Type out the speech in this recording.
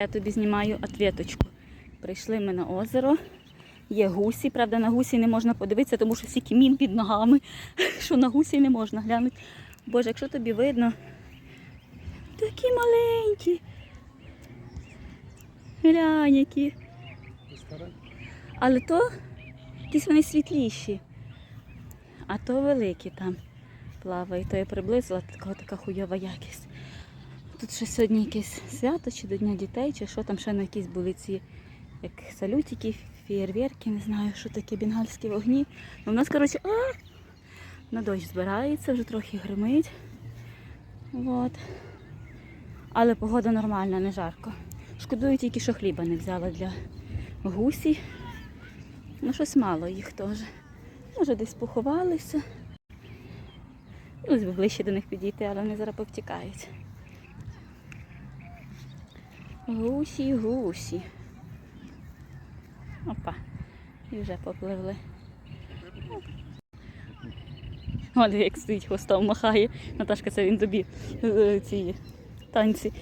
Я тобі знімаю ответочку. Прийшли ми на озеро. Є гусі, правда, на гусі не можна подивитися, тому що всі мін під ногами, що на гусі не можна глянути. Боже, якщо тобі видно, такі маленькі. Глянь, які. Але то якісь вони світліші. А то великі там плавають. То я приблизила така хуйова якість. Тут ще сьогодні якесь свято чи до Дня дітей, чи що там ще на якісь були ці як салютики, фєєрверки, не знаю, що таке бенгальські вогні. Ну, у нас, коротше, а, на дощ збирається, вже трохи гримить. От. Але погода нормальна, не жарко. Шкодую тільки, що хліба не взяла для гусі. Ну, щось мало їх теж. Може, десь поховалися. Ну, ближче до них підійти, але вони зараз повтікають. Гусі, гусі. Опа. І вже попливли. О, як стоїть хвостом махає. Наташка, це він тобі е, ці танці